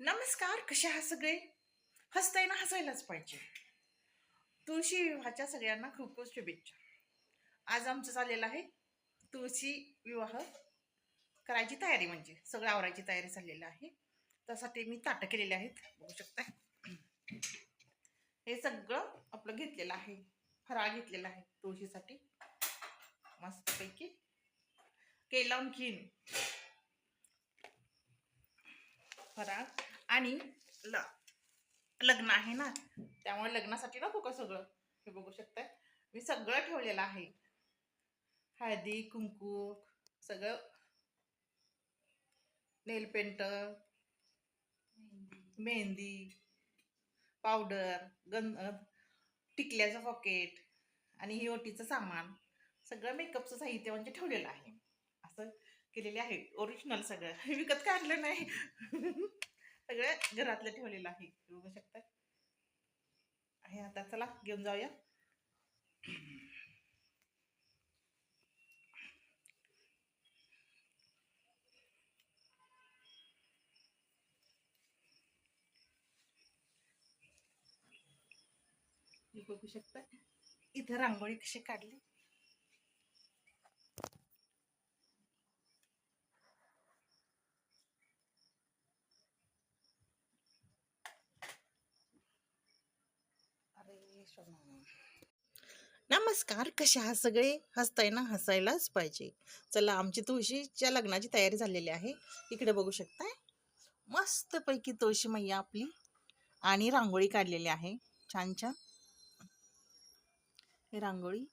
नमस्कार कसे आहात सगळे? हसताय ना हसायलाच पाहिजे. तुळशी विवाहाच्या सगळ्यांना खूप खूप शुभेच्छा. आज आमचं चाललेलं आहे तुळशी विवाह करायची तयारी म्हणजे सगळं आवरायची तयारी चाललेली आहे. त्यासाठी मी ताटं केलेले आहेत बघू शकता हे सगळं आपलं घेतलेलं आहे फराळ घेतलेला आहे तुळशीसाठी. मस्तपैकी केलं आणखीन. फराळ. आणि ल लग्न आहे ना. त्यामुळे लग्नासाठी नको का सगळं? हे बघू शकताय. मी सगळं ठेवलेलं आहे. हळदी कुंकू सगळं. नेलपेंट मेहंदी पावडर गंध टिकल्याचं पॉकेट आणि ही ओटीचं सामान. सगळं मेकअपचं साहित्य म्हणजे ठेवलेलं आहे. असं केलेले आहे. ओरिजिनल सगळं. विकत काढलं नाही? सगळ्या घरातलं ठेवलेलं आहे. बघू शकता आहे आता चला घेऊन जाऊया. हे बघू शकता इथं रांगोळी कशी काढली? नमस्कार कशा आहात सगळे? हसताय ना हसायलाच पाहिजे. चला आमची तुळशीच्या लग्नाची तयारी झालेली आहे. इकडे बघू शकताय. मस्तपैकी तुळशी मैया आपली आणि रांगोळी काढलेली आहे. छान छान. हे रांगोळी.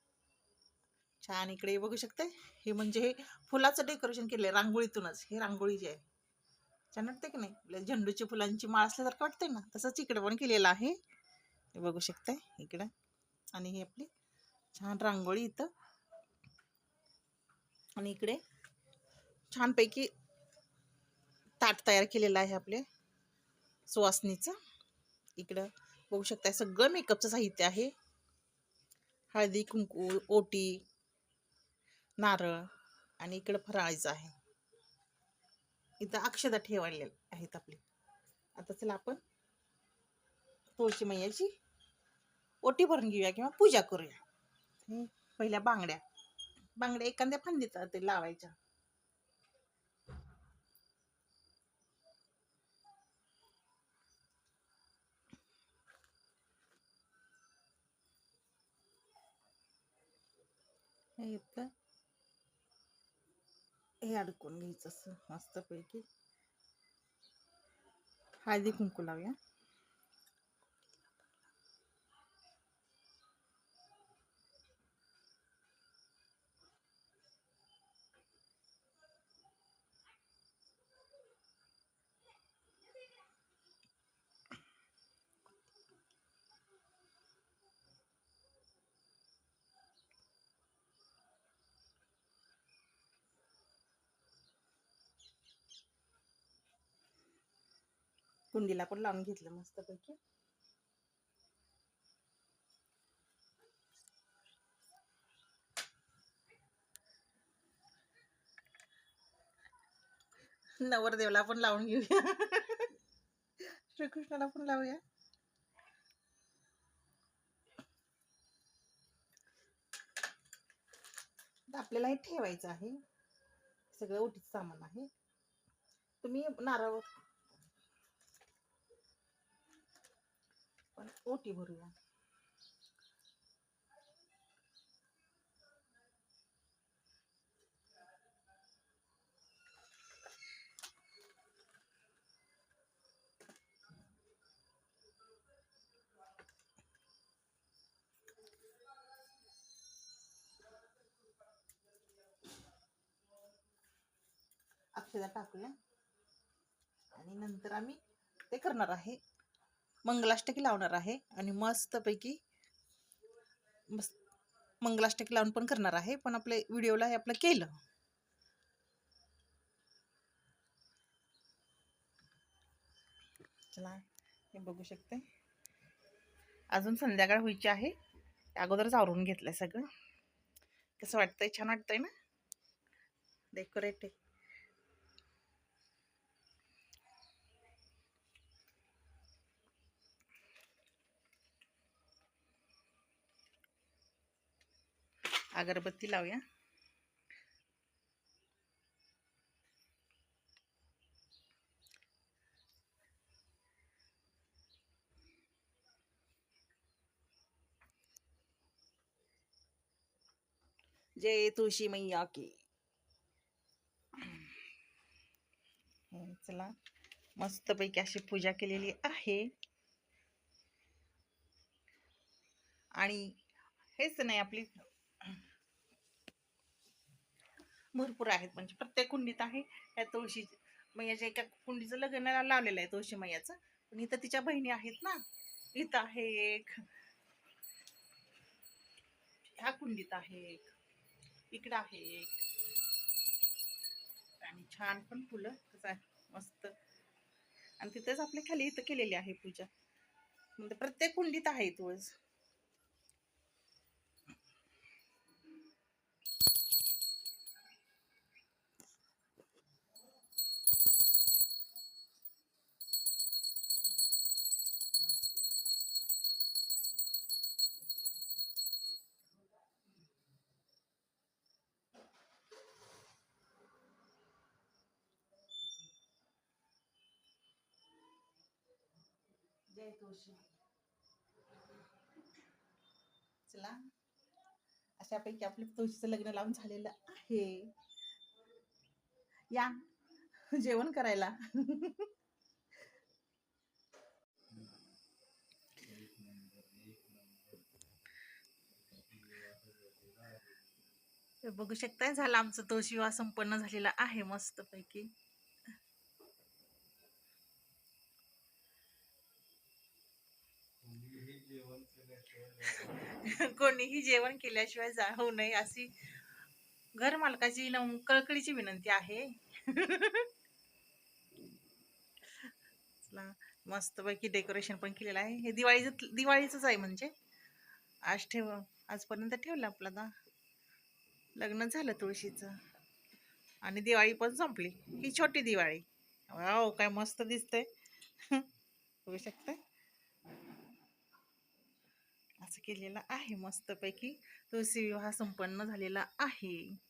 छान इकडे बघू शकताय. हे म्हणजे हे फुलाचं डेकोरेशन केलंय रांगोळीतूनच. हे रांगोळी जे आहे. छान वाटते की नाही? झेंडूच्या झेंडूची फुलांची माळ असल्यासारखं वाटतंय ना? तसंच इकडे पण केलेलं आहे. बघू शकताय इकडं. आणि ही आपली छान रांगोळी इथं. आणि इकडे छानपैकी ताट तयार केलेलं आहे आपले सुवासनीचं. इकडं बघू शकताय सगळं मेकअपचं साहित्य आहे. हळदी कुंकू ओटी नारळ आणि इकडं फराळीचं आहे. इथं अक्षदा ठेवायला आहेत आपली. आता चला आपण तुळशी मैयाची ओटी भरून घेऊया किंवा पूजा करूया. पहिल्या बांगड्या. बांगड्या एखाद्या फांदीचा ते लावायच्या. हे इथं. हे अडकून घ्यायचं असं मस्तपैकी. हळदी कुंकू लावूया. कुंडीला पण लावून घेतलं मस्तपैकी. नवरदेवला पण लावून घेऊया. श्रीकृष्णाला पण लावूया. आपल्याला हे ठेवायचं आहे. सगळं ओटीचं सामान आहे. तुम्ही नारळ पण ओटी भरूया. अक्षदा टाकूया. आणि नंतर आम्ही ते करणार आहे. मंगलाष्टकी लावणार आहे आणि मस्तपैकी मस्त मंगलाष्टकी लावून पण करणार आहे पण आपल्या व्हिडिओला हे आपलं केलं. चला हे बघू शकते. अजून संध्याकाळ व्हायची आहे. अगोदरच आवरून घेतलंय सगळं. कसं वाटतंय? छान वाटतंय ना? डेकोरेट अगरबत्ती लावूया. जय तुळशी मैया की. चला मस्तपैकी अशी पूजा केलेली आहे. आणि हेच नाही आपली भरपूर आहेत. म्हणजे प्रत्येक कुंडीत आहे या तुळशी मैयाच्या एका कुंडीचं लग्न लावलेलं आहे तुळशी मैयाचं. पण इथं तिच्या बहिणी आहेत ना. इथं आहे एक. ह्या कुंडीत आहे एक. इकडं आहे एक. आणि छान पण फुलं. कसं मस्त. आणि तिथेच आपल्या खाली इथं केलेली आहे पूजा. म्हणजे प्रत्येक कुंडीत आहे तुळस जय तुळशी चला. अशापैकी आपलं तुळशीचं लग्न लावून झालेलं आहे. या. जेवण करायला. बघू शकताय झालं आमचं तुळशी विवाह संपन्न झालेला आहे मस्तपैकी. कोणीही जेवण केल्याशिवाय जाऊ नये अशी घर मालकाची कळकळीची विनंती आहे. मस्तपैकी डेकोरेशन पण केलेलं आहे. हे दिवाळीचं दिवाळीचंच आहे म्हणजे. आज ठेव आजपर्यंत ठेवलं आपलं आता. लग्न झालं तुळशीचं. आणि दिवाळी पण संपली. ही छोटी दिवाळी. हो काय मस्त दिसतंय. बघू शकताय? केलेला आहे मस्तपैकी. तुळशी विवाह संपन्न झालेला आहे.